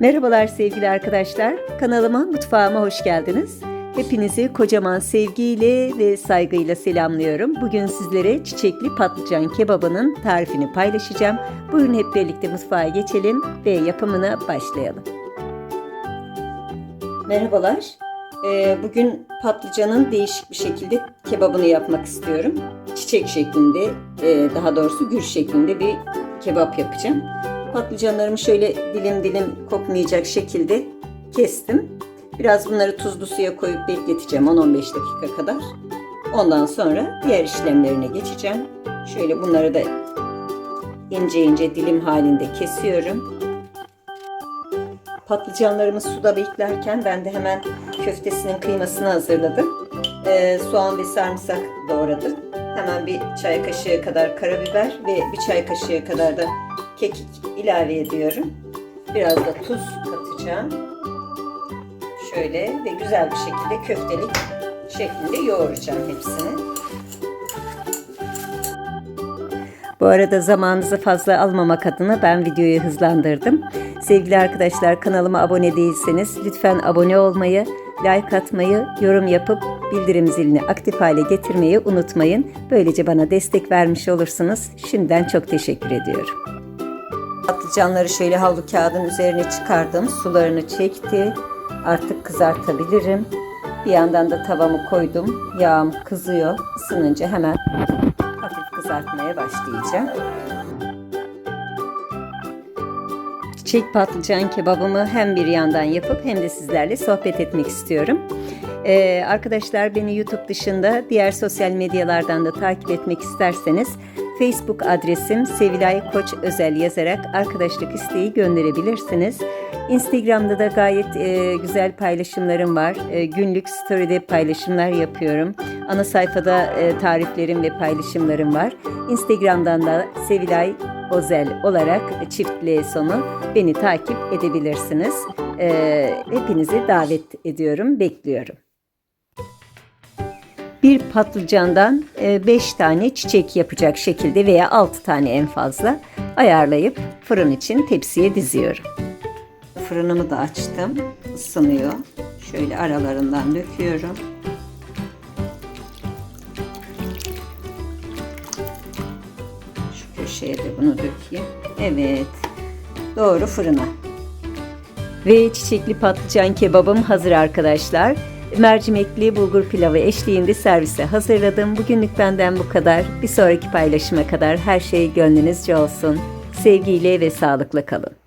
Merhabalar sevgili arkadaşlar. Kanalıma, mutfağıma hoş geldiniz. Hepinizi kocaman sevgiyle ve saygıyla selamlıyorum. Bugün sizlere çiçekli patlıcan kebabının tarifini paylaşacağım. Buyurun hep birlikte mutfağa geçelim ve yapımına başlayalım. Merhabalar. Ee, Bugün patlıcanın değişik bir şekilde kebabını yapmak istiyorum. Çiçek şeklinde, e, daha doğrusu gül şeklinde bir kebap yapacağım. Patlıcanlarımı şöyle dilim dilim kokmayacak şekilde kestim. Biraz bunları tuzlu suya koyup bekleteceğim 10-15 dakika kadar. Ondan sonra diğer işlemlerine geçeceğim. Şöyle bunları da ince ince dilim halinde kesiyorum. Patlıcanlarımı suda beklerken ben de hemen köftesinin kıymasını hazırladım. Ee, soğan ve sarımsak doğradım. Hemen bir çay kaşığı kadar karabiber ve bir çay kaşığı kadar da kekik ilave ediyorum. Biraz da tuz katacağım. Şöyle ve güzel bir şekilde köftelik şeklinde yoğuracağım hepsini. Bu arada zamanınızı fazla almamak adına ben videoyu hızlandırdım. Sevgili arkadaşlar kanalıma abone değilseniz lütfen abone olmayı, like atmayı, yorum yapıp bildirim zilini aktif hale getirmeyi unutmayın. Böylece bana destek vermiş olursunuz. Şimdiden çok teşekkür ediyorum. Patlıcanları şöyle havlu kağıdın üzerine çıkardım. Sularını çekti. Artık kızartabilirim. Bir yandan da tavamı koydum. Yağım kızıyor. Isınınca hemen hafif kızartmaya başlayacağım. Çiçek patlıcan kebabımı hem bir yandan yapıp hem de sizlerle sohbet etmek istiyorum. Ee, arkadaşlar beni YouTube dışında diğer sosyal medyalardan da takip etmek isterseniz Facebook adresim Sevilay Koç Özel yazarak arkadaşlık isteği gönderebilirsiniz. Instagram'da da gayet e, güzel paylaşımlarım var. E, günlük story'de paylaşımlar yapıyorum. Ana sayfada e, tariflerim ve paylaşımlarım var. Instagram'dan da Sevilay Özel olarak çiftliğe sonu beni takip edebilirsiniz. E, hepinizi davet ediyorum, bekliyorum. Bir patlıcandan 5 tane çiçek yapacak şekilde veya 6 tane en fazla ayarlayıp fırın için tepsiye diziyorum. Fırınımı da açtım. ısınıyor. Şöyle aralarından döküyorum. Şu köşeye de bunu dökeyim. Evet. Doğru fırına. Ve çiçekli patlıcan kebabım hazır arkadaşlar. Mercimekli bulgur pilavı eşliğinde servise hazırladım. Bugünlük benden bu kadar. Bir sonraki paylaşıma kadar her şey gönlünüzce olsun. Sevgiyle ve sağlıkla kalın.